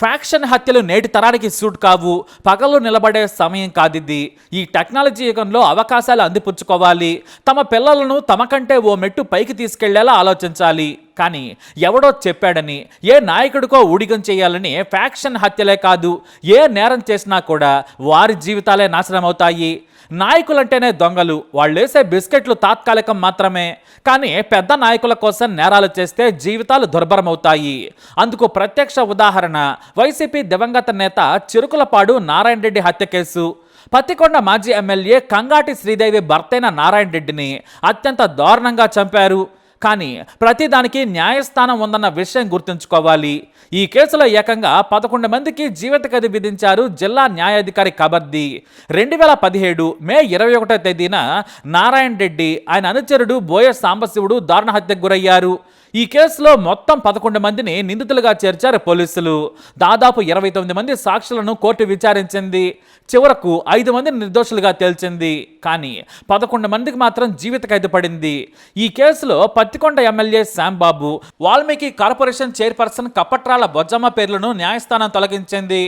Faction హత్యలు నేటి తరానికి సూట్ కావు పగలు నిలబడే సమయం కాదిది. ఈ టెక్నాలజీ యుగంలో అవకాశాలు అందిపుచ్చుకోవాలి. తమ పిల్లలను తమ కంటే ఓ మెట్టు పైకి తీసుకెళ్ళేలా ఆలోచించాలి. కానీ ఎవడో చెప్పాడని ఏ నాయకుడికో ఊడిగం చేయాలని ఫ్యాక్షన్ హత్యలే కాదు ఏ నేరం చేసినా కూడా వారి జీవితాలే నాశనం అవుతాయి నాయకులంటేనే దొంగలు. వాళ్ళేసే బిస్కెట్లు తాత్కాలికం మాత్రమే. కానీ పెద్ద నాయకుల కోసం నేరాలు చేస్తే జీవితాలు దుర్భరమవుతాయి. అందుకు ప్రత్యక్ష ఉదాహరణ వైసీపీ దివంగత నేత చిరుకులపాడు నారాయణ రెడ్డి హత్య కేసు. పత్తికొండ మాజీ ఎమ్మెల్యే కంగాటి శ్రీదేవి భర్తైన నారాయణ రెడ్డిని అత్యంత దారుణంగా చంపారు. కానీ ప్రతిదానికి న్యాయస్థానం ఉందన్న విషయం గుర్తుంచుకోవాలి. ఈ కేసులో ఏకంగా పదకొండు మందికి జీవిత ఖైదు విధించారు జిల్లా న్యాయాధికారి కబర్ది రెండు వేల పదిహేడు మే ఇరవై ఒకటో తేదీన నారాయణ రెడ్డి ఆయన అనుచరుడు బోయ సాంబశివుడు దారుణ హత్యకు గురయ్యారు. ఈ కేసులో మొత్తం పదకొండు మందిని నిందితులుగా చేర్చారు పోలీసులు. దాదాపు ఇరవై తొమ్మిది మంది సాక్షులను కోర్టు విచారించింది. చివరకు ఐదు మంది నిర్దోషులుగా తేల్చింది. కానీ పదకొండు మందికి మాత్రం జీవిత ఖైదు పడింది. ఈ కేసులో Pattikonda MLA Shyambabu Valmiki corporation chairperson Kappatrala Bojjamma పేర్లను న్యాయస్థానం తొలగించింది.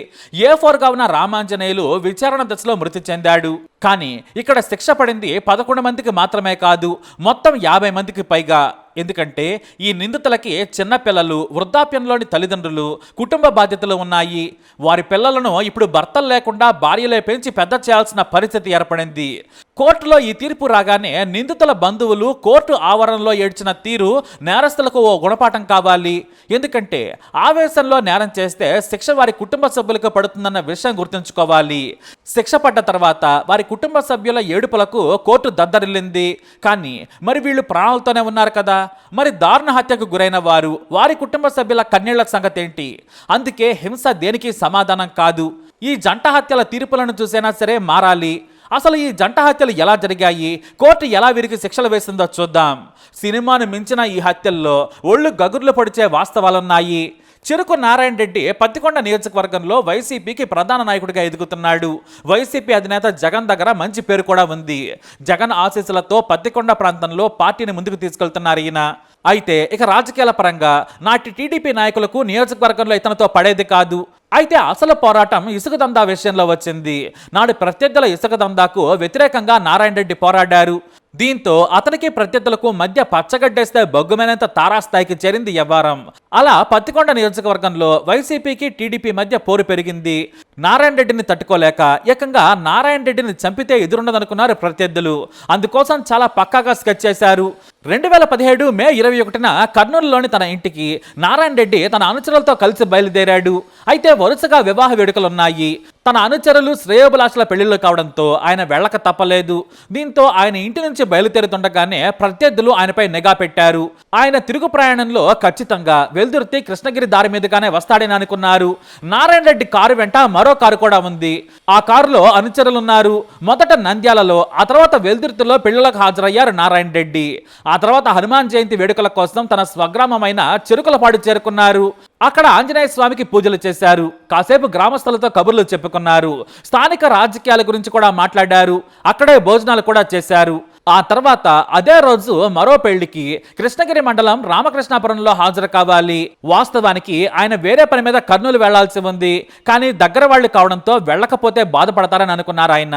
ఏ ఫోర్గా ఉన్న రామాంజనేయులు విచారణ దశలో మృతి చెందాడు. కానీ ఇక్కడ శిక్ష పడింది పదకొండు మందికి మాత్రమే కాదు మొత్తం యాభై మందికి పైగా. ఎందుకంటే ఈ నిందితులకి చిన్నపిల్లలు వృద్ధాప్యంలోని తల్లిదండ్రులు కుటుంబ బాధ్యతలు ఉన్నాయి. వారి పిల్లలను ఇప్పుడు భర్తలు లేకుండా భార్యలే పెంచి పెద్ద చేయాల్సిన పరిస్థితి ఏర్పడింది. కోర్టులో ఈ తీర్పు రాగానే నిందితుల బంధువులు కోర్టు ఆవరణలో ఏడ్చిన తీరు నేరస్తులకు ఓ గుణపాఠం కావాలి. ఎందుకంటే ఆవేశంలో నేరం చేస్తే శిక్ష వారి కుటుంబ సభ్యులకు పడుతుందన్న విషయం గుర్తుంచుకోవాలి. శిక్ష పడ్డ తర్వాత వారి కుటుంబ సభ్యుల ఏడుపులకు కోర్టు దద్దరిల్లింది. కానీ మరి వీళ్ళు ప్రాణాలతోనే ఉన్నారు కదా? మరి దారుణ హత్యకు గురైన వారు వారి కుటుంబ సభ్యుల కన్నీళ్ళ సంగతి ఏంటి అందుకే హింస దేనికి సమాధానం కాదు? ఈ జంట హత్యల తీర్పులను చూసైనా సరే మారాలి. అసలు ఈ జంట హత్యలు ఎలా జరిగాయి? కోర్టు ఎలా వీరికి శిక్షలు వేసిందో చూద్దాం. సినిమాను మించిన ఈ హత్యల్లో ఒళ్ళు గగుర్లు పొడిచే వాస్తవాలున్నాయి. చెరుకు నారాయణ రెడ్డి పత్తికొండ నియోజకవర్గంలో వైసీపీకి ప్రధాన నాయకుడిగా ఎదుగుతున్నాడు. వైసీపీ అధినేత జగన్ దగ్గర మంచి పేరు కూడా ఉంది. జగన్ ఆశీస్సులతో పత్తికొండ ప్రాంతంలో పార్టీని ముందుకు తీసుకెళ్తున్నారు ఈయన. అయితే ఇక రాజకీయాల పరంగా నాటి టీడీపీ నాయకులకు నియోజకవర్గంలో ఇతనితో పడేది కాదు. అయితే అసలు పోరాటం ఇసుక దందా విషయంలో వచ్చింది. నాడు ప్రత్యర్థుల ఇసుక దందాకు వ్యతిరేకంగా నారాయణ రెడ్డి పోరాడారు. దీంతో అతనికి ప్రత్యర్థులకు మధ్య పచ్చగడ్డేస్తే బొగ్గుమైనంత తారాస్థాయికి చేరింది వ్యవహారం అలా పత్తికొండ నియోజకవర్గంలో వైసీపీకి టీడీపీ మధ్య పోరు పెరిగింది. నారాయణ రెడ్డిని తట్టుకోలేక ఏకంగా నారాయణ రెడ్డిని చంపితే ఎదురుండదనుకున్నారు ప్రత్యర్థులు. అందుకోసం చాలా పక్కాగా స్కెచ్ చేశారు. రెండు వేల పదిహేడు మే ఇరవై ఒకటిన కర్నూలులోని తన ఇంటికి నారాయణ రెడ్డి తన అనుచరులతో కలిసి బయలుదేరాడు. అయితే వరుసగా వివాహ వేడుకలున్నాయి. తన అనుచరులు శ్రేయోభిలాషుల పెళ్ళిళ్ళు కావడంతో ఆయన వెళ్ళక తప్పలేదు. దీంతో ఆయన ఇంటి నుంచి బయలుదేరుతుండగానే ప్రత్యర్థులు ఆయనపై నిఘా పెట్టారు. ఆయన తిరుగు ప్రయాణంలో ఖచ్చితంగా వెల్దుర్తి కృష్ణగిరి దారి మీదుగానే వస్తాడని అనుకున్నారు. నారాయణ రెడ్డి కారు వెంట మరో కారు కూడా ఉంది. ఆ కారులో అనుచరులున్నారు. మొదట నంద్యాలలో ఆ తర్వాత వెల్దుర్తిలో పెళ్ళిళ్ళకు హాజరయ్యారు నారాయణ రెడ్డి. ఆ ఆ తర్వాత హనుమాన్ జయంతి వేడుకల కోసం తన స్వగ్రామమైన చెరుకులపాడు చేరుకున్నారు. అక్కడ ఆంజనేయ స్వామికి పూజలు చేశారు. కాసేపు గ్రామస్తులతో కబుర్లు చెప్పుకున్నారు. స్థానిక రాజకీయాల గురించి కూడా మాట్లాడారు. అక్కడే భోజనాలు కూడా చేశారు. ఆ తర్వాత అదే రోజు మరో పెళ్ళికి కృష్ణగిరి మండలం రామకృష్ణాపురంలో హాజరు కావాలి. వాస్తవానికి ఆయన వేరే పని మీద కర్నూలు వెళ్ళాల్సి ఉంది. కానీ దగ్గర వాళ్ళు కావడంతో వెళ్ళకపోతే బాధపడతారని అనుకున్నారు ఆయన.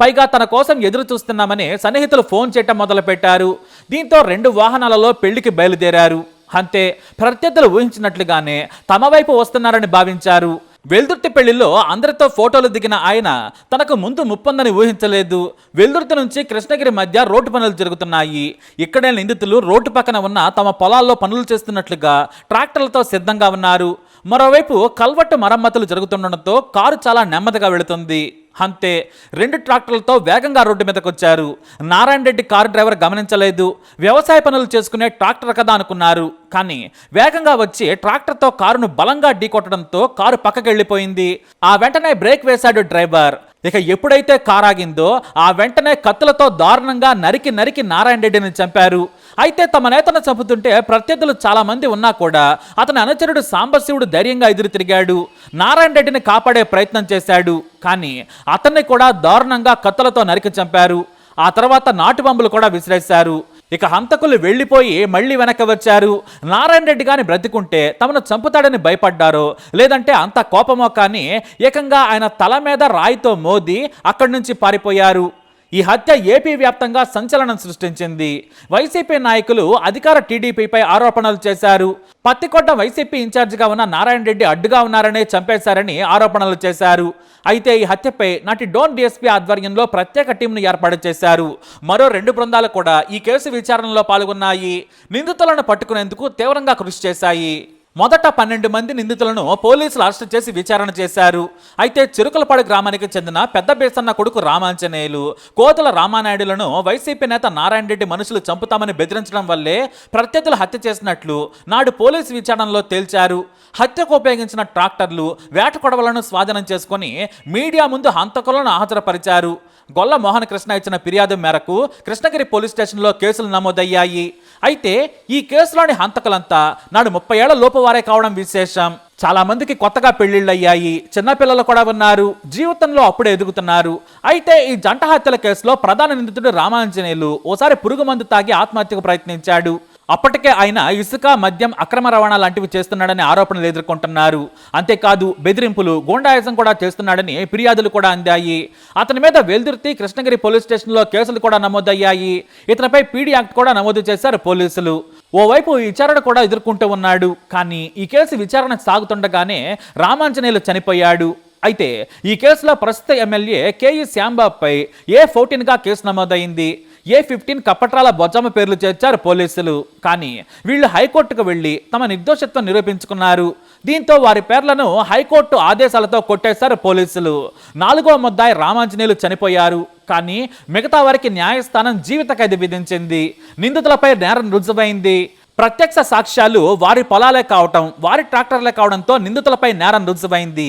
పైగా తన కోసం ఎదురు చూస్తున్నామని సన్నిహితులు ఫోన్ చేయటం మొదలుపెట్టారు. దీంతో రెండు వాహనాలలో పెళ్ళికి బయలుదేరారు. అంతే ప్రత్యర్థులు ఊహించినట్లుగానే తమ వైపు వస్తున్నారని భావించారు. వెల్దుర్తి పెళ్ళిలో అందరితో ఫోటోలు దిగిన ఆయన తనకు ముందు ముప్పొందని ఊహించలేదు. వెల్దుర్తి నుంచి కృష్ణగిరి మధ్య రోడ్డు పనులు జరుగుతున్నాయి. ఇక్కడే నిందితులు రోడ్డు పక్కన ఉన్న తమ పొలాల్లో పనులు చేస్తున్నట్లుగా ట్రాక్టర్లతో సిద్ధంగా ఉన్నారు. మరోవైపు కల్వట్టు మరమ్మతులు జరుగుతుండటంతో కారు చాలా నెమ్మదిగా వెళుతుంది. అంతే. రెండు ట్రాక్టర్లతో వేగంగా రోడ్డు మీదకు వచ్చారు నారాయణ రెడ్డి కారు డ్రైవర్ గమనించలేదు. వ్యవసాయ పనులు చేసుకునే ట్రాక్టర్ కదా అనుకున్నారు. కానీ వేగంగా వచ్చి ట్రాక్టర్తో కారును బలంగా ఢీకొట్టడంతో కారు పక్కకెళ్ళిపోయింది. ఆ వెంటనే బ్రేక్ వేశాడు డ్రైవర్. ఇక ఎప్పుడైతే కారాగిందో ఆ వెంటనే కత్తులతో దారుణంగా నరికి నరికి నారాయణ రెడ్డిని చంపారు. అయితే తమ నేతను చంపుతుంటే ప్రత్యర్థులు చాలామంది ఉన్నా కూడా అతని అనుచరుడు సాంబశివుడు ధైర్యంగా ఎదురు తిరిగాడు. నారాయణ రెడ్డిని కాపాడే ప్రయత్నం చేశాడు. కానీ అతన్ని కూడా దారుణంగా కత్తులతో నరికి చంపారు. ఆ తర్వాత నాటు బాంబులు కూడా విసిరేశారు. ఇక హంతకులు వెళ్ళిపోయి మళ్ళీ వెనక్కి వచ్చారు. నారాయణ రెడ్డి గాని బ్రతికుంటే తమను చంపుతాడని భయపడ్డారు. లేదంటే అంత కోపమో కానీ ఏకంగా ఆయన తల మీద రాయితో మోది అక్కడి నుంచి పారిపోయారు. ఈ హత్య ఏపీ వ్యాప్తంగా సంచలనం సృష్టించింది. వైసీపీ నాయకులు అధికార టీడీపీపై ఆరోపణలు చేశారు. పత్తికొట్ట వైసీపీ ఇన్ఛార్జిగా ఉన్న నారాయణ రెడ్డి అడ్డుగా ఉన్నారనే చంపేశారని ఆరోపణలు చేశారు. అయితే ఈ హత్యపై నాటి డోన్ డిఎస్పీ ఆధ్వర్యంలో ప్రత్యేక టీంను ఏర్పాటు చేశారు. మరో రెండు బృందాలు కూడా ఈ కేసు విచారణలో పాల్గొన్నాయి. నిందితులను పట్టుకునేందుకు తీవ్రంగా కృషి చేశాయి. మొదట పన్నెండు మంది నిందితులను పోలీసులు అరెస్ట్ చేసి విచారణ చేశారు. అయితే చిరుకలపాడు గ్రామానికి చెందిన పెద్ద బేసన్న కొడుకు రామాంజనేయులు కోతుల రామానాయుడులను వైసీపీ నేత నారాయణ రెడ్డి మనుషులు చంపుతామని బెదిరించడం వల్లే ప్రత్యర్థులు హత్య చేసినట్లు నాడు పోలీసు విచారణలో తేల్చారు. హత్యకు ఉపయోగించిన ట్రాక్టర్లు వేట కొడవలను స్వాధీనం చేసుకుని మీడియా ముందు హంతకులను హాజరుపరిచారు. గొల్ల మోహన్ కృష్ణ ఇచ్చిన ఫిర్యాదు మేరకు కృష్ణగిరి పోలీస్ స్టేషన్లో కేసులు నమోదయ్యాయి. అయితే ఈ కేసులోని హంతకులంతా నాడు ముప్పై ఏళ్ళ లోపు వారే కావడం విశేషం. చాలా మందికి కొత్తగా పెళ్ళిళ్ళయ్యాయి చిన్నపిల్లలు కూడా ఉన్నారు. జీవితంలో అప్పుడే ఎదుగుతున్నారు. అయితే ఈ జంట హత్యల కేసులో ప్రధాన నిందితుడు రామాంజనేయులు ఓసారి పురుగు మందు తాగి ఆత్మహత్యకు ప్రయత్నించాడు. అప్పటికే ఆయన ఇసుక మద్యం అక్రమ రవాణా లాంటివి చేస్తున్నాడని ఆరోపణలు ఎదుర్కొంటున్నారు. అంతేకాదు బెదిరింపులు గూండాయుజం కూడా చేస్తున్నాడని ఫిర్యాదులు కూడా అందాయి. అతని మీద వెల్దుర్తి కృష్ణగిరి పోలీస్ స్టేషన్లో కేసులు కూడా నమోదయ్యాయి. ఇతనిపై పీడీ యాక్ట్ కూడా నమోదు చేశారు పోలీసులు. ఓవైపు విచారణ కూడా ఎదుర్కొంటూ ఉన్నాడు. కానీ ఈ కేసు విచారణ సాగుతుండగానే రామాంజనేయులు చనిపోయాడు. అయితే ఈ కేసులో ప్రస్తుత ఎమ్మెల్యే కేఈ శ్యాంబాబుపై ఏ ఫోర్టీన్గా కేసు నమోదైంది? ఏ ఫిఫ్టీన్ కప్పట్రాల బొజ్జమ్మ పేర్లు చేర్చారు పోలీసులు. కానీ వీళ్ళు హైకోర్టుకు వెళ్ళి తమ నిర్దోషత్వం నిరూపించుకున్నారు. దీంతో వారి పేర్లను హైకోర్టు ఆదేశాలతో కొట్టేశారు పోలీసులు. నాలుగో ముద్దాయి రామాంజనేయులు చనిపోయారు. కానీ మిగతా వారికి న్యాయస్థానం జీవిత ఖైదు విధించింది. నిందితులపై నేరం రుజువైంది. ప్రత్యక్ష సాక్ష్యాలు వారి పొలాలే కావటం వారి ట్రాక్టర్లే కావడంతో నిందితులపై నేరం రుజువైంది.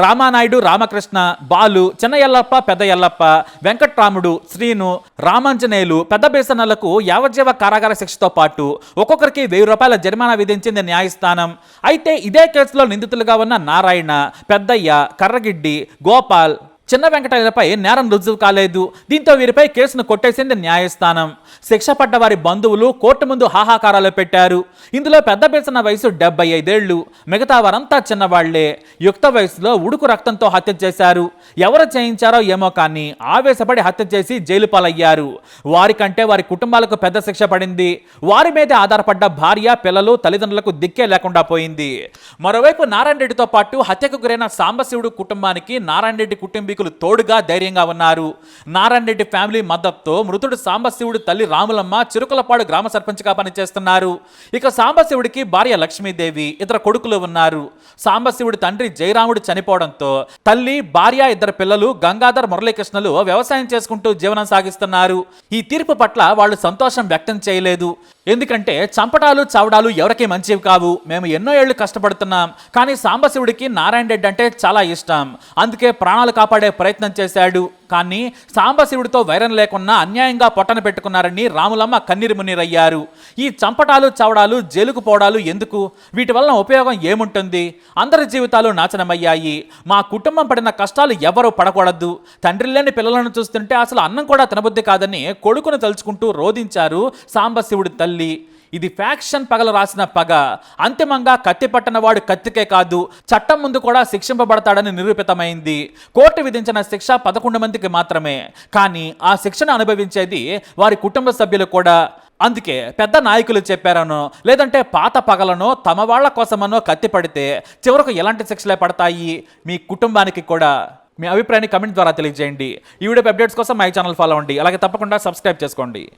రామానాయుడు రామకృష్ణ బాలు చిన్న ఎల్లప్ప పెద్ద ఎల్లప్ప వెంకట్రాముడు శ్రీను రామాంజనేయులు పెద్ద బేసనలకు యావజ్జీవ కారాగార శిక్షతో పాటు ఒక్కొక్కరికి వెయ్యి రూపాయల జరిమానా విధించింది న్యాయస్థానం. అయితే ఇదే కేసులో నిందితులుగా ఉన్న నారాయణ పెద్దయ్య కర్రగిడ్డి గోపాల్ చిన్న వెంకటయ్యలపై నేరం రుజువు కాలేదు. దీంతో వీరిపై కేసును కొట్టేసింది న్యాయస్థానం. శిక్ష పడ్డ వారి బంధువులు కోర్టు ముందు హాహాకారాలు పెట్టారు. ఇందులో పెద్ద పేసిన వయసు డెబ్బై ఐదేళ్ళు మిగతా వారంతా చిన్నవాళ్ళే. యుక్త వయసులో ఉడుకు రక్తంతో హత్య చేశారు. ఎవరు చేయించారో ఏమో కానీ ఆవేశపడి హత్య చేసి జైలు పాలయ్యారు. వారికంటే వారి కుటుంబాలకు పెద్ద శిక్ష పడింది. వారి మీదే ఆధారపడ్డ భార్య పిల్లలు తల్లిదండ్రులకు దిక్కే లేకుండా పోయింది. మరోవైపు నారాయణ రెడ్డితో పాటు హత్యకు గురైన సాంబశివుడు కుటుంబానికి నారాయణ రెడ్డి పూర్వీకులు తోడుగా ధైర్యంగా ఉన్నారు. నారాయణ రెడ్డి ఫ్యామిలీ మద్దతుతో మృతుడు సాంబశివుడి తల్లి రాములమ్మ చిరుకలపాడు గ్రామ సర్పంచ్గా పనిచేస్తున్నారు. ఇక సాంబశివుడికి భార్య లక్ష్మీదేవి ఇద్దరు కొడుకులు ఉన్నారు. సాంబశివుడి తండ్రి జయరాముడు చనిపోవడంతో తల్లి భార్య ఇద్దరు పిల్లలు గంగాధర్ మురళీకృష్ణలు వ్యవసాయం చేసుకుంటూ జీవనం సాగిస్తున్నారు. ఈ తీర్పు పట్ల వాళ్ళు సంతోషం వ్యక్తం చేయలేదు. ఎందుకంటే చంపటాలు చావడాలు ఎవరికి మంచివి కావు. మేము ఎన్నో ఏళ్ళు కష్టపడుతున్నాం. కానీ సాంబశివుడికి నారాయణ రెడ్డి అంటే చాలా ఇష్టం. అందుకే ప్రాణాలు కాపాడే ప్రయత్నం చేశాడు. కానీ సాంబశివుడితో వైరం లేకున్నా అన్యాయంగా పొట్టన పెట్టుకున్నారని రాములమ్మ కన్నీరు మున్నీరయ్యారు. ఈ చంపటాలు చావడాలు జైలుకు పోవడాలు ఎందుకు? వీటి వలన ఉపయోగం ఏముంటుంది? అందరి జీవితాలు నాశనమయ్యాయి. మా కుటుంబం పడిన కష్టాలు ఎవరూ పడకూడదు. తండ్రి లేని పిల్లలను చూస్తుంటే అసలు అన్నం కూడా తినబుద్ధి కాదని కొడుకును తలుచుకుంటూ రోధించారు సాంబశివుడి తల్లి. ఇది ఫ్యాక్షన్ పగల రాసిన పగ. అంతిమంగా కత్తి పట్టనవాడు కత్తికే కాదు చట్టం ముందు కూడా శిక్షింపబడతాడని నిరూపితమైంది. కోర్టు విధించిన శిక్ష పదకొండు మందికి మాత్రమే. కానీ ఆ శిక్షను అనుభవించేది వారి కుటుంబ సభ్యులు కూడా. అందుకే పెద్ద నాయకులు చెప్పారనో లేదంటే పాత పగలనో తమ వాళ్ళ కోసమనో కత్తి పడితే చివరకు ఎలాంటి శిక్షలే పడతాయి? మీ కుటుంబానికి కూడా. మీ అభిప్రాయాన్ని కమెంట్ ద్వారా తెలియజేయండి. ఈ వీడియో అప్డేట్స్ కోసం మై ఛానల్ ఫాలో అవ్వండి. అలాగే తప్పకుండా సబ్స్క్రైబ్ చేసుకోండి.